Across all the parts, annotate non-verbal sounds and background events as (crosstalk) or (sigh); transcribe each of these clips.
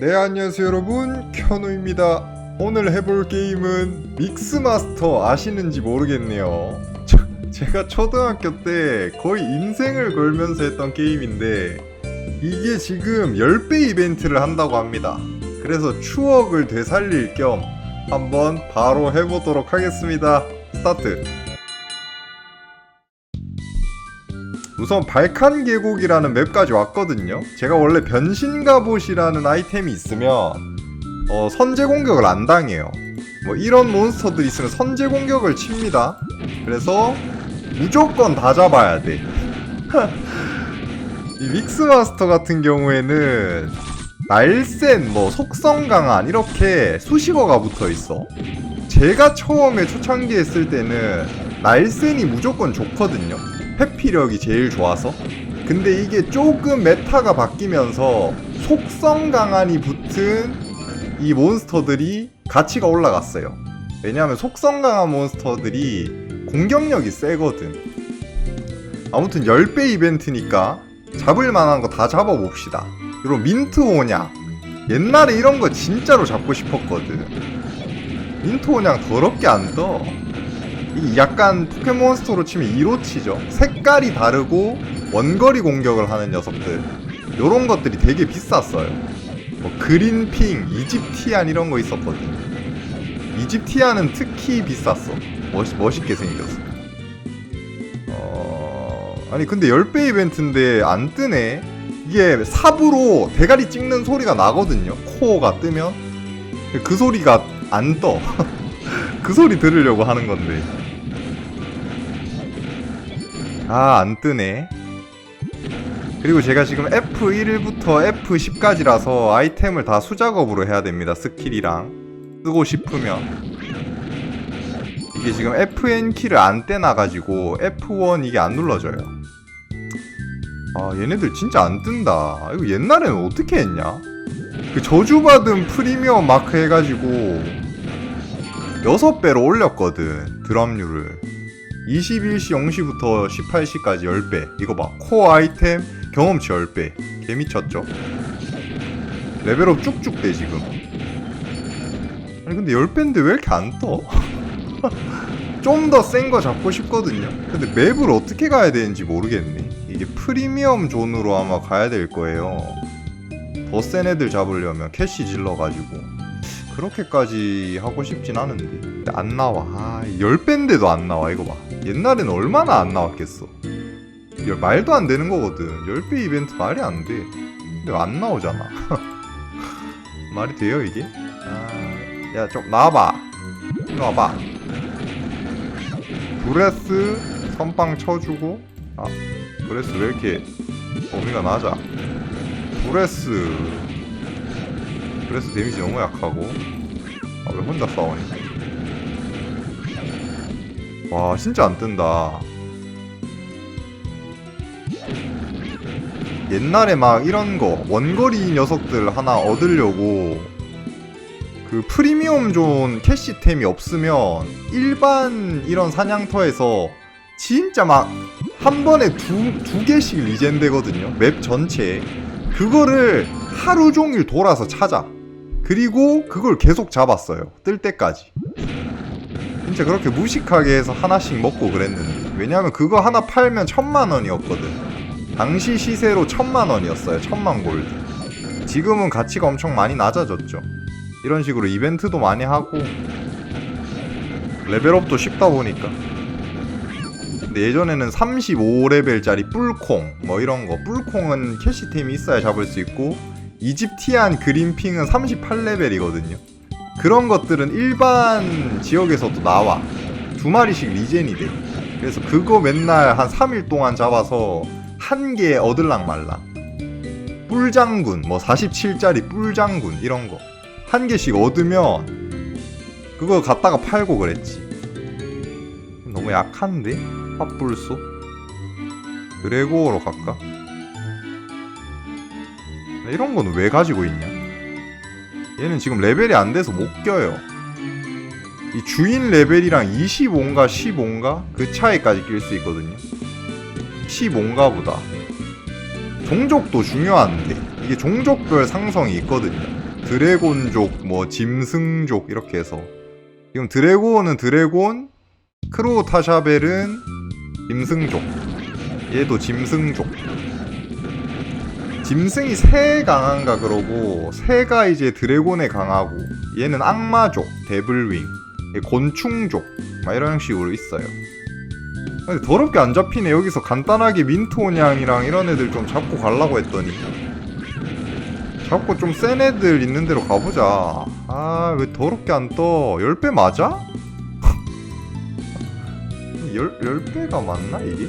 네 안녕하세요 여러분. 켜누입니다. 오늘 해볼 게임은 믹스마스터 아시는지 모르겠네요. 저- 제가 초등학교 때 거의 인생을 걸면서 했던 게임인데 이게 지금 10배 이벤트를 한다고 합니다. 그래서 추억을 되살릴 겸 한번 바로 해보도록 하겠습니다. 스타트 우선 발칸 계곡이라는 맵까지 왔거든요. 제가 원래 변신 갑옷이라는 아이템이 있으면 어, 선제 공격을 안 당해요. 뭐 이런 몬스터들이 있으면 선제 공격을 칩니다. 그래서 무조건 다 잡아야 돼. (laughs) 이 믹스마스터 같은 경우에는 날쌘, 뭐 속성 강한 이렇게 수식어가 붙어 있어. 제가 처음에 초창기 했을 때는 날쌘이 무조건 좋거든요. 회피력이 제일 좋아서? 근데 이게 조금 메타가 바뀌면서 속성 강한이 붙은 이 몬스터들이 가치가 올라갔어요. 왜냐하면 속성 강한 몬스터들이 공격력이 세거든. 아무튼 10배 이벤트니까 잡을 만한 거 다 잡아봅시다. 그리고 민트 오냥 옛날에 이런 거 진짜로 잡고 싶었거든. 민트 오냥 더럽게 안떠 이 약간 포켓몬스터로 치면 이로치죠. 색깔이 다르고 원거리 공격을 하는 녀석들. 요런 것들이 되게 비쌌어요. 뭐 그린핑, 이집티안 이런 거 있었거든. 이집티안은 특히 비쌌어. 멋, 멋있게 생겼어. 어... 아니 근데 10배 이벤트인데 안 뜨네. 이게 삽으로 대가리 찍는 소리가 나거든요. 코어가 뜨면. 그 소리가 안 떠. (laughs) 그 소리 들으려고 하는 건데. 아, 안 뜨네. 그리고 제가 지금 F1부터 F10까지라서 아이템을 다 수작업으로 해야 됩니다. 스킬이랑. 쓰고 싶으면. 이게 지금 FN 키를 안 떼놔가지고 F1 이게 안 눌러져요. 아, 얘네들 진짜 안 뜬다. 이거 옛날에는 어떻게 했냐? 그 저주받은 프리미엄 마크 해가지고 6배로 올렸거든. 드랍률을. 21시 0시부터 18시까지 10배. 이거 봐. 코어 아이템 경험치 10배. 개미쳤죠? 레벨업 쭉쭉 돼, 지금. 아니, 근데 10배인데 왜 이렇게 안 떠? (laughs) 좀 더 센 거 잡고 싶거든요. 근데 맵을 어떻게 가야 되는지 모르겠네. 이게 프리미엄 존으로 아마 가야 될 거예요. 더 센 애들 잡으려면 캐시 질러가지고. 그렇게까지 하고 싶진 않은데. 안 나와. 아, 10배인데도 안 나와. 이거 봐. 옛날에는 얼마나 안 나왔겠어. 말도 안 되는 거거든. 10배 이벤트 말이 안 돼. 근데 안 나오잖아. (laughs) 말이 돼요, 이게? 아, 야, 좀 나와봐. 이리 와봐. 브레스 선빵 쳐주고. 아, 브레스 왜 이렇게 범위가 낮아? 브레스. 브레스 데미지 너무 약하고. 아, 왜 혼자 싸우니? 와 진짜 안 뜬다. 옛날에 막 이런 거 원거리 녀석들 하나 얻으려고 그 프리미엄 존 캐시템이 없으면 일반 이런 사냥터에서 진짜 막 한 번에 두, 두 개씩 리젠 되거든요 맵 전체에 그거를 하루 종일 돌아서 찾아. 그리고 그걸 계속 잡았어요 뜰 때까지 진짜 그렇게 무식하게 해서 하나씩 먹고 그랬는데. 왜냐면 그거 하나 팔면 천만 원이었거든. 당시 시세로 천만 원이었어요. 천만 골드. 지금은 가치가 엄청 많이 낮아졌죠. 이런 식으로 이벤트도 많이 하고 레벨업도 쉽다 보니까. 근데 예전에는 35레벨짜리 뿔콩 뭐 이런 거. 뿔콩은 캐시템이 있어야 잡을 수 있고 이집티안 그린핑은 38레벨이거든요 그런 것들은 일반 지역에서도 나와. 두 마리씩 리젠이 돼. 그래서 그거 맨날 한 3일 동안 잡아서 한 개 얻을랑 말라. 뿔장군, 뭐 47짜리 뿔장군, 이런 거. 한 개씩 얻으면 그거 갖다가 팔고 그랬지. 너무 약한데? 팝불소? 드래고로 갈까? 이런 거는 왜 가지고 있냐? 얘는 지금 레벨이 안 돼서 못 껴요. 이 주인 레벨이랑 25인가 15인가 그 차이까지 낄 수 있거든요. 15인가 보다. 종족도 중요한데 이게 종족별 상성이 있거든요. 드래곤족 뭐 짐승족 이렇게 해서 지금 드래곤은 드래곤 크로타샤벨은 짐승족 얘도 짐승족 짐승이 새 강한가 그러고 새가 이제 드래곤에 강하고 얘는 악마족 데블윙 얘 곤충족 막 이런 식으로 있어요. 근데 더럽게 안 잡히네. 여기서 간단하게 민토냥이랑 이런 애들 좀 잡고 가려고 했더니. 잡고 좀 센 애들 있는 데로 가보자. 아 왜 더럽게 안 떠? 10배 맞아? (laughs) 10, 10배가 맞나 이게?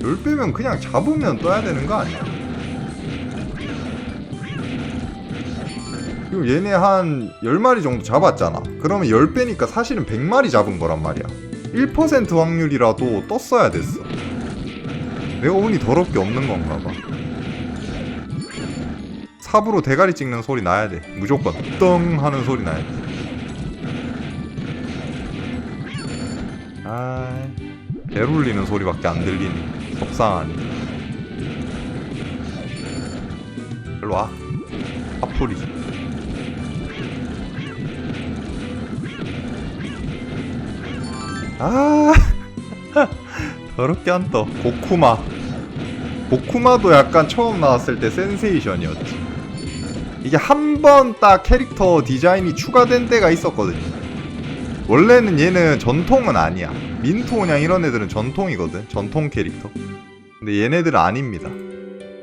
10배면 그냥 잡으면 떠야 되는 거 아니야? 그리고 얘네 한 10마리 정도 잡았잖아. 그러면 10배니까 사실은 100마리 잡은 거란 말이야. 1% 확률이라도 떴어야 됐어. 내가 운이 더럽게 없는 건가 봐. 삽으로 대가리 찍는 소리 나야 돼. 무조건 떵 하는 소리 나야 돼. 아... 배 울리는 소리밖에 안 들리네 속상하네 일로와. 앞풀이 아 (laughs) 더럽게 안떠. 고쿠마. 고쿠마도 약간 처음 나왔을 때 센세이션이었지. 이게 한 번 딱 캐릭터 디자인이 추가된 때가 있었거든요. 원래는 얘는 전통은 아니야 민토냥 이런 애들은 전통이거든 전통 캐릭터. 근데 얘네들은 아닙니다.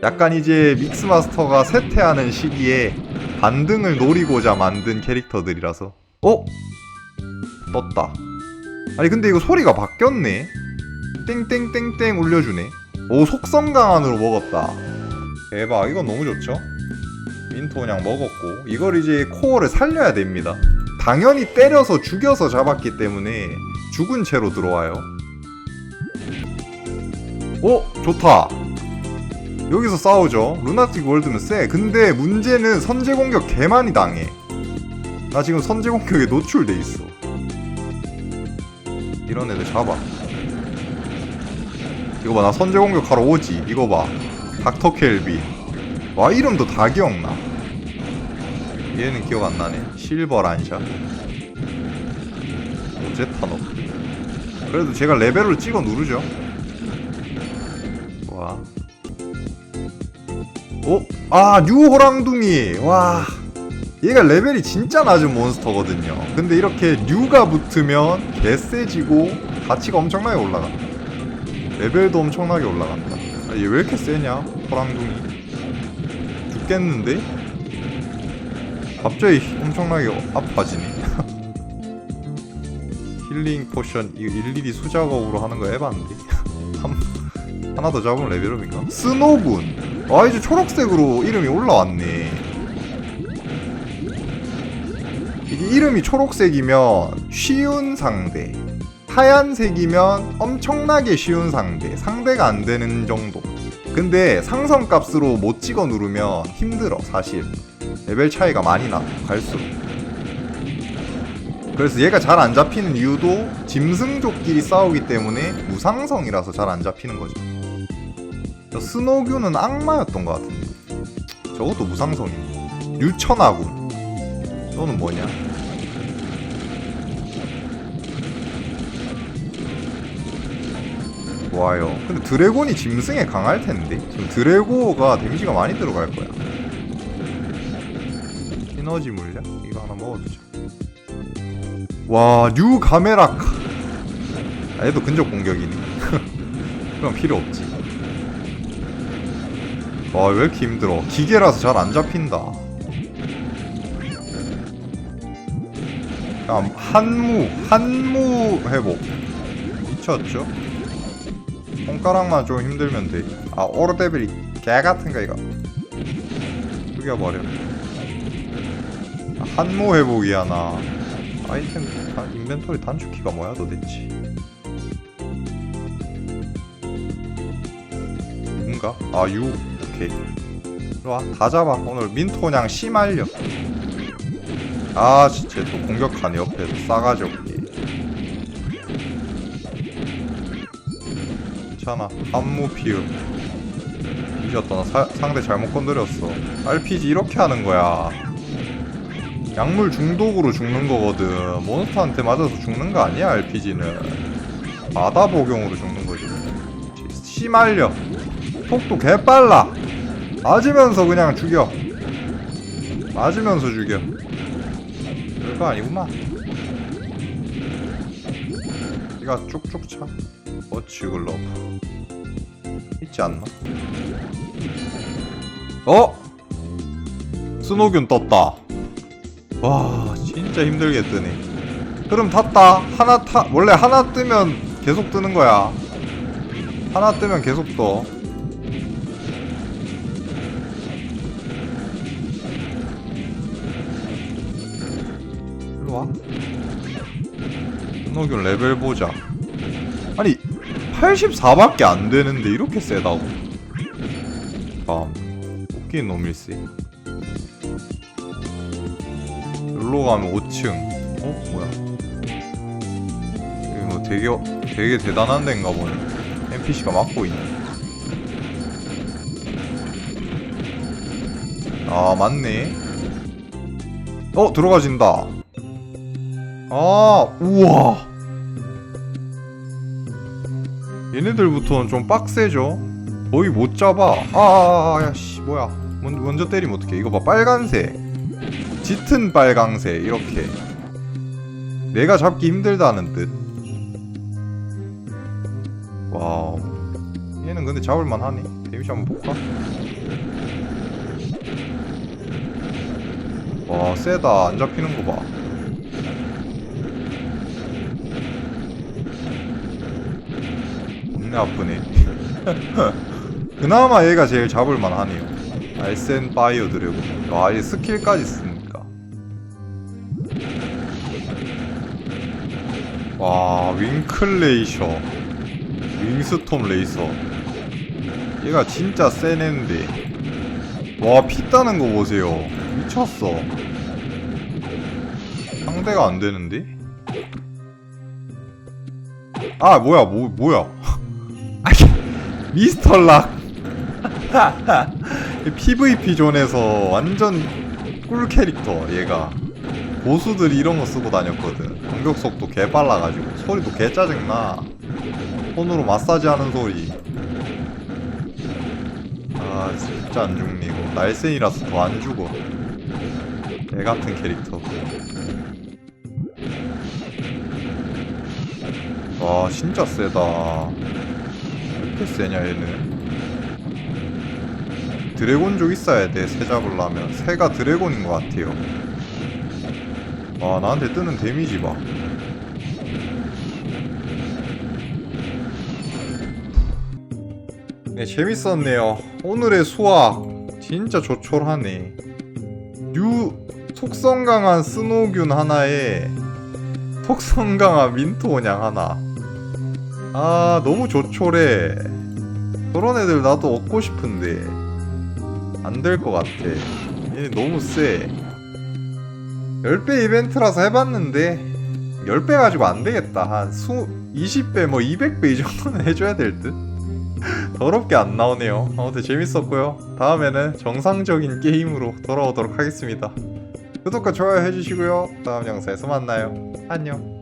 약간 이제 믹스마스터가 쇠퇴하는 시기에 반등을 노리고자 만든 캐릭터들이라서. 어? 떴다. 아니 근데 이거 소리가 바뀌었네. 땡땡땡땡 울려주네. 오 속성 강한으로 먹었다. 대박 이건 너무 좋죠? 민토냥 먹었고 이걸 이제 코어를 살려야 됩니다. 당연히 때려서 죽여서 잡았기 때문에 죽은 채로 들어와요. 오 좋다. 여기서 싸우죠. 루나틱 월드는 쎄. 근데 문제는 선제 공격 개 많이 당해. 나 지금 선제 공격에 노출돼 있어. 이런 애들 잡아. 이거 봐 나 선제 공격하러 오지. 이거 봐. 닥터 켈비. 와 이름도 다 기억나. 얘는 기억 안 나네. 실버 란샤. 오제타노 그래도 제가 레벨을 찍어 누르죠. 와. 오? 아 뉴호랑둥이. 와. 얘가 레벨이 진짜 낮은 몬스터거든요. 근데 이렇게 뉴가 붙으면 개세지고 가치가 엄청나게 올라간다. 레벨도 엄청나게 올라간다. 아, 얘 왜 이렇게 세냐 호랑둥이. 죽겠는데? 갑자기 엄청나게 아파지네 힐링 포션 이거 일일이 수작업으로 하는 거 해봤는데? (laughs) 한, 하나 더 잡으면 레벨업인가? 스노군. 아 이제 초록색으로 이름이 올라왔네. 이게 이름이 초록색이면 쉬운 상대. 하얀색이면 엄청나게 쉬운 상대. 상대가 안 되는 정도. 근데 상성값으로 못 찍어 누르면 힘들어 사실. 레벨 차이가 많이 나 갈수록 그래서 얘가 잘 안 잡히는 이유도 짐승족끼리 싸우기 때문에 무상성이라서 잘 안 잡히는 거죠 저 스노규는 악마였던 것 같은데. 저것도 무상성이네. 유천하군. 너는 뭐냐? 좋아요. 근데 드래곤이 짐승에 강할 텐데. 지금 드래고가 데미지가 많이 들어갈 거야. 에너지 물약 이거 하나 먹어두자 와 뉴 가메라카 아, 얘도 근접 공격이네 (laughs) 그럼 필요 없지 와 왜 이렇게 힘들어 기계라서 잘 안 잡힌다 다음 한무 한무 회복 미쳤죠? 손가락만 좀 힘들면 돼. 아 오르데빌이 개 같은 거 이거. 죽여버려. 아, 한모 회복이야 나. 아이템 다, 인벤토리 단축키가 뭐야 도대체? 누군가? 아 유. 오케이. 일로와 다 잡아. 오늘 민토냥 심할려. 아 진짜 또 공격하네 옆에서 싸가지 없게. 괜찮아 안무 피음 뒤졌다 나 사- 상대 잘못 건드렸어 RPG 이렇게 하는 거야 약물 중독으로 죽는 거거든. 몬스터한테 맞아서 죽는 거 아니야 RPG는. 바다 복용으로 죽는 거지. 씨말려. 속도 개빨라. 맞으면서 그냥 죽여. 맞으면서 죽여. 별거 아니구만. 이가 쭉쭉 차 어치 글러브 있지 않나? 어? 스노균 떴다 와 진짜 힘들게 뜨네. 흐름 탔다. 하나 타 원래 하나 뜨면 계속 뜨는 거야. 하나 뜨면 계속 떠. 일로 와. 스노균 레벨 보자. 아니 84밖에 안 되는데 이렇게 세다고? 다음 웃긴 놈일세 여기로 가면 5층. 어? 뭐야? 여기 뭐 되게 되게 대단한 데인가 보네. NPC가 막고 있네. 아 맞네. 어 들어가진다. 아 우와. 얘네들부터는 좀 빡세죠? 거의 못 잡아. 아야씨 뭐야. 먼저, 먼저 때리면 어떡해. 이거 봐 빨간색 짙은 빨강색 이렇게. 내가 잡기 힘들다는 뜻. 와우. 얘는 근데 잡을만 하네. 데미지 한번 볼까? 와 세다. 안 잡히는 거봐. 겁내 아프네. (laughs) 그나마 얘가 제일 잡을만 하네요. 알센 파이어 드래곤 와 아예 스킬까지 쓰 와 윙클레이셔. 윙스톰 레이서. 얘가 진짜 센 애인데. 와 피 따는 거 보세요. 미쳤어. 상대가 안 되는데? 아 뭐야 뭐 뭐야? (laughs) 미스터 락. (laughs) PVP 존에서 완전 꿀 캐릭터 얘가 고수들이 이런 거 쓰고 다녔거든. 공격 속도 개 빨라가지고. 소리도 개 짜증나. 손으로 마사지 하는 소리. 아 진짜 안 죽니 이거 날쌘이라서 더 안 죽어. 개 같은 캐릭터. 와 진짜 세다. 왜 이렇게 세냐 얘는? 드래곤족 있어야 돼새 잡으려면. 새가 드래곤인 것 같아요 와 나한테 뜨는 데미지 봐 네, 재밌었네요. 오늘의 수학 진짜 조촐하네. 유 속성 강한 스노균 하나에 속성 강한 민토원양 하나. 아 너무 조촐해. 저런 애들 나도 얻고 싶은데 안 될 것 같아. 얘 너무 세. 10배 이벤트라서 해봤는데 10배 가지고 안 되겠다. 한 수, 20배 뭐 200배 이 정도는 (laughs) 해줘야 될 듯. (laughs) 더럽게 안 나오네요. 아무튼 재밌었고요. 다음에는 정상적인 게임으로 돌아오도록 하겠습니다. 구독과 좋아요 해주시고요. 다음 영상에서 만나요. 안녕.